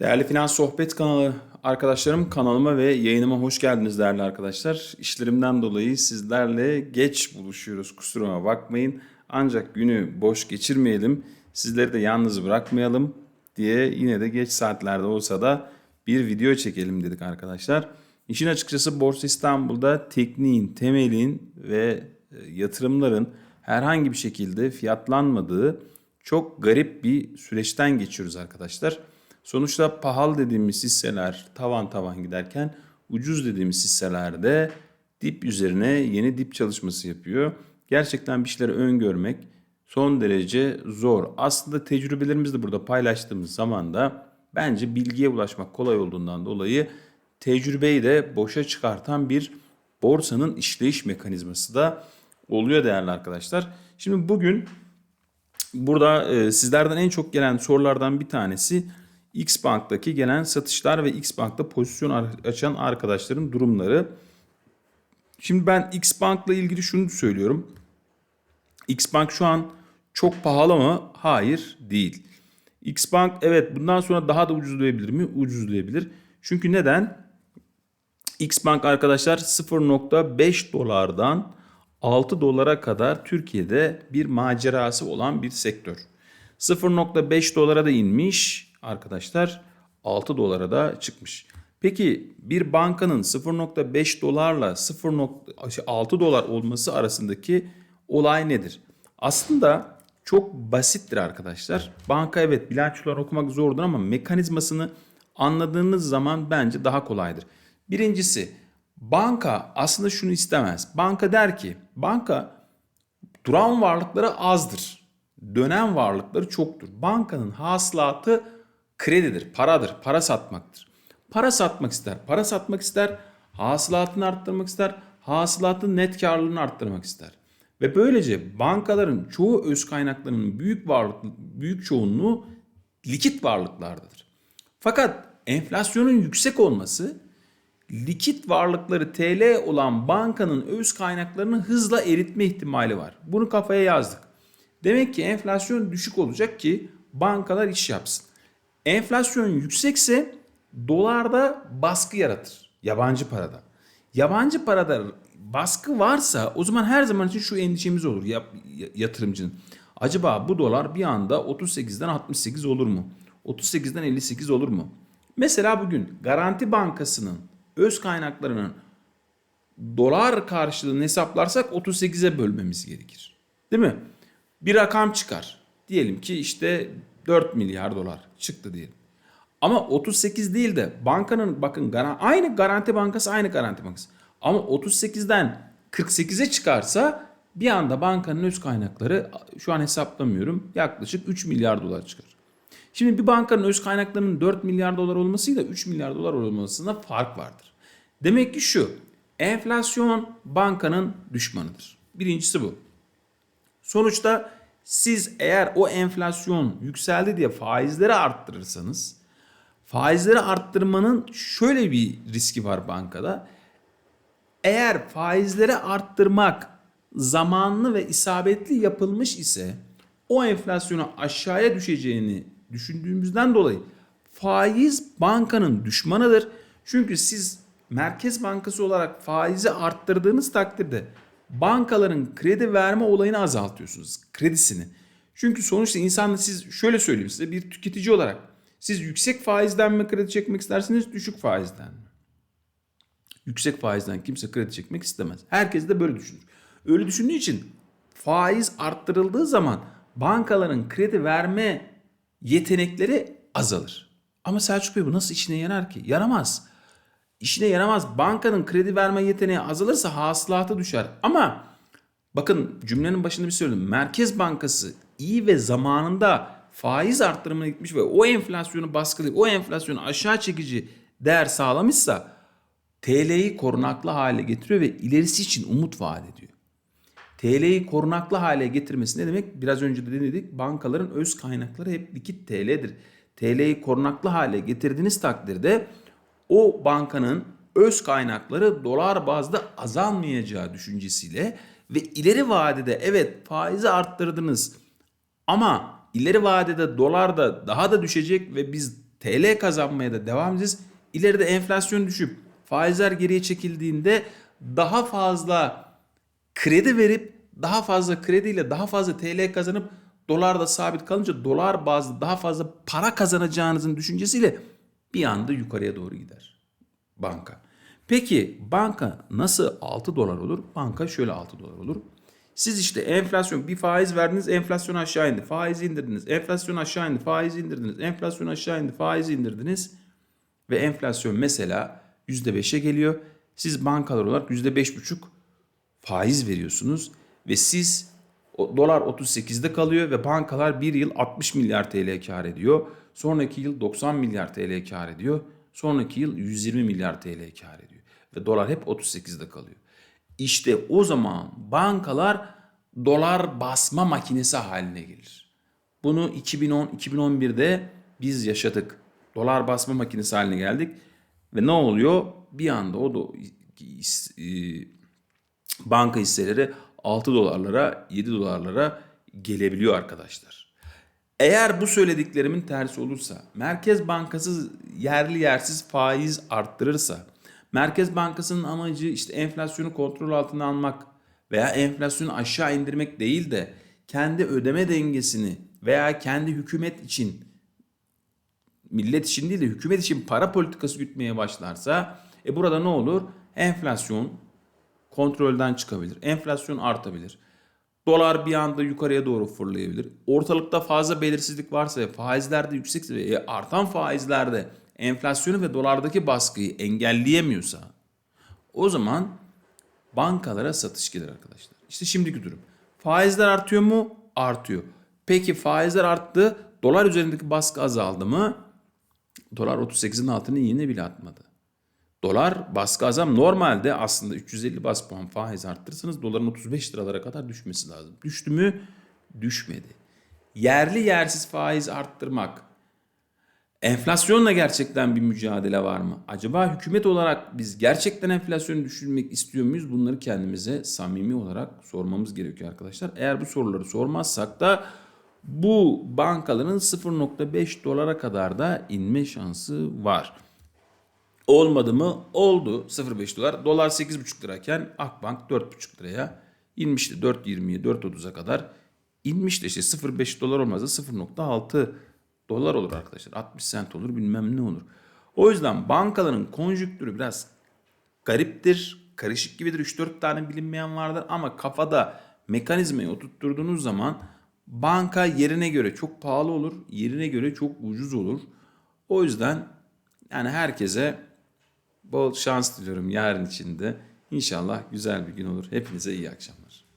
Değerli Finans Sohbet kanalı arkadaşlarım kanalıma ve yayınıma hoş geldiniz değerli arkadaşlar. İşlerimden dolayı sizlerle geç buluşuyoruz kusuruma bakmayın. Ancak günü boş geçirmeyelim, sizleri de yalnız bırakmayalım diye yine de geç saatlerde olsa da bir video çekelim dedik arkadaşlar. İşin açıkçası Borsa İstanbul'da tekniğin, temelin ve e, yatırımların herhangi bir şekilde fiyatlanmadığı çok garip bir süreçten geçiyoruz arkadaşlar. Sonuçta pahalı dediğimiz hisseler tavan tavan giderken ucuz dediğimiz hisselerde dip üzerine yeni dip çalışması yapıyor. Gerçekten bir şeyleri öngörmek son derece zor. Aslında tecrübelerimizi de burada paylaştığımız zaman da bence bilgiye ulaşmak kolay olduğundan dolayı tecrübeyi de boşa çıkartan bir borsanın işleyiş mekanizması da oluyor değerli arkadaşlar. Şimdi bugün burada e, sizlerden en çok gelen sorulardan bir tanesi X Bank'taki gelen satışlar ve X Bank'ta pozisyon açan arkadaşların durumları. Şimdi ben X Bank'la ilgili şunu söylüyorum. X Bank şu an çok pahalı mı? Hayır değil. X Bank evet bundan sonra daha da ucuzlayabilir mi? Ucuzlayabilir. Çünkü neden? X Bank arkadaşlar 0.5 dolardan 6 dolara kadar Türkiye'de bir macerası olan bir sektör. 0.5 dolara da inmiş arkadaşlar 6 dolara da çıkmış. Peki bir bankanın 0.5 dolarla 0.6 dolar olması arasındaki olay nedir? Aslında çok basittir arkadaşlar. Banka evet bilançolar okumak zordur ama mekanizmasını anladığınız zaman bence daha kolaydır. Birincisi banka aslında şunu istemez. Banka der ki banka duran varlıkları azdır. Dönen varlıkları çoktur. Bankanın hasılatı kredidir, paradır, para satmaktır. Para satmak ister, para satmak ister, hasılatını arttırmak ister, hasılatın net karlılığını arttırmak ister. Ve böylece bankaların çoğu öz kaynaklarının büyük varlık büyük çoğunluğu likit varlıklardadır. Fakat enflasyonun yüksek olması likit varlıkları TL olan bankanın öz kaynaklarını hızla eritme ihtimali var. Bunu kafaya yazdık. Demek ki enflasyon düşük olacak ki bankalar iş yapsın. Enflasyon yüksekse dolarda baskı yaratır. Yabancı parada. Yabancı parada baskı varsa o zaman her zaman için şu endişemiz olur yatırımcının. Acaba bu dolar bir anda 38'den 68 olur mu? 38'den 58 olur mu? Mesela bugün Garanti Bankası'nın öz kaynaklarının dolar karşılığını hesaplarsak 38'e bölmemiz gerekir. Değil mi? Bir rakam çıkar. Diyelim ki işte 4 milyar dolar çıktı diyelim. Ama 38 değil de bankanın bakın aynı Garanti Bankası aynı Garanti Bankası. Ama 38'den 48'e çıkarsa bir anda bankanın öz kaynakları şu an hesaplamıyorum yaklaşık 3 milyar dolar çıkar. Şimdi bir bankanın öz kaynaklarının 4 milyar dolar olmasıyla 3 milyar dolar olmasında fark vardır. Demek ki şu enflasyon bankanın düşmanıdır. Birincisi bu. Sonuçta siz eğer o enflasyon yükseldi diye faizleri arttırırsanız faizleri arttırmanın şöyle bir riski var bankada. Eğer faizleri arttırmak zamanlı ve isabetli yapılmış ise o enflasyonu aşağıya düşeceğini düşündüğümüzden dolayı faiz bankanın düşmanıdır. Çünkü siz Merkez Bankası olarak faizi arttırdığınız takdirde bankaların kredi verme olayını azaltıyorsunuz. Kredisini. Çünkü sonuçta insanla siz şöyle söyleyeyim size bir tüketici olarak siz yüksek faizden mi kredi çekmek istersiniz düşük faizden mi? Yüksek faizden kimse kredi çekmek istemez. Herkes de böyle düşünür. Öyle düşündüğü için faiz arttırıldığı zaman bankaların kredi verme yetenekleri azalır. Ama Selçuk Bey bu nasıl işine yarar ki? Yaramaz. İşine yaramaz. Bankanın kredi verme yeteneği azalırsa hasılatı düşer. Ama bakın cümlenin başında bir söyledim. Merkez Bankası iyi ve zamanında faiz arttırımına gitmiş ve o enflasyonu baskılayıp o enflasyonu aşağı çekici değer sağlamışsa TL'yi korunaklı hale getiriyor ve ilerisi için umut vaat ediyor. TL'yi korunaklı hale getirmesi ne demek? Biraz önce de dedik bankaların öz kaynakları hep likit TL'dir. TL'yi korunaklı hale getirdiğiniz takdirde o bankanın öz kaynakları dolar bazda azalmayacağı düşüncesiyle ve ileri vadede evet faizi arttırdınız ama ileri vadede dolar da daha da düşecek ve biz TL kazanmaya da devam edeceğiz. İleride enflasyon düşüp faizler geriye çekildiğinde daha fazla kredi verip daha fazla krediyle daha fazla TL kazanıp dolar da sabit kalınca dolar bazlı daha fazla para kazanacağınızın düşüncesiyle bir anda yukarıya doğru gider banka. Peki banka nasıl 6 dolar olur? Banka şöyle 6 dolar olur. Siz işte enflasyon bir faiz verdiniz enflasyon aşağı indi. Faiz indirdiniz. Enflasyon aşağı indi. Faiz indirdiniz. Enflasyon aşağı indi. Faiz indirdiniz. Ve enflasyon mesela %5'e geliyor. Siz bankalar olarak %5,5 faiz veriyorsunuz. Ve siz dolar 38'de kalıyor ve bankalar bir yıl 60 milyar TL kar ediyor. Sonraki yıl 90 milyar TL kar ediyor. Sonraki yıl 120 milyar TL kar ediyor. Ve dolar hep 38'de kalıyor. İşte o zaman bankalar dolar basma makinesi haline gelir. Bunu 2010-2011'de biz yaşadık. Dolar basma makinesi haline geldik. Ve ne oluyor? Bir anda o da banka hisseleri 6 dolarlara 7 dolarlara gelebiliyor arkadaşlar. Eğer bu söylediklerimin tersi olursa, Merkez Bankası yerli yersiz faiz arttırırsa, Merkez Bankası'nın amacı işte enflasyonu kontrol altına almak veya enflasyonu aşağı indirmek değil de kendi ödeme dengesini veya kendi hükümet için millet için değil de hükümet için para politikası gütmeye başlarsa e burada ne olur? Enflasyon kontrolden çıkabilir. Enflasyon artabilir. Dolar bir anda yukarıya doğru fırlayabilir. Ortalıkta fazla belirsizlik varsa ve faizler de yüksekse ve artan faizlerde enflasyonu ve dolardaki baskıyı engelleyemiyorsa o zaman bankalara satış gelir arkadaşlar. İşte şimdiki durum. Faizler artıyor mu? Artıyor. Peki faizler arttı. Dolar üzerindeki baskı azaldı mı? Dolar 38'in altını yine bile atmadı. Dolar baskı azam normalde aslında 350 bas puan faiz arttırırsanız doların 35 liralara kadar düşmesi lazım. Düştü mü? Düşmedi. Yerli yersiz faiz arttırmak. Enflasyonla gerçekten bir mücadele var mı? Acaba hükümet olarak biz gerçekten enflasyonu düşürmek istiyor muyuz? Bunları kendimize samimi olarak sormamız gerekiyor arkadaşlar. Eğer bu soruları sormazsak da bu bankaların 0.5 dolara kadar da inme şansı var. Olmadı mı? Oldu 0.5 dolar. Dolar 8.5 lirayken Akbank 4.5 liraya inmişti. 4.20'ye 4.30'a kadar inmişti. İşte 0.5 dolar olmaz da 0.6 dolar olur arkadaşlar. 60 sent olur bilmem ne olur. O yüzden bankaların konjüktürü biraz gariptir. Karışık gibidir. 3-4 tane bilinmeyen vardır ama kafada mekanizmayı oturtturduğunuz zaman banka yerine göre çok pahalı olur. Yerine göre çok ucuz olur. O yüzden yani herkese bol şans diliyorum yarın içinde. İnşallah güzel bir gün olur. Hepinize iyi akşamlar.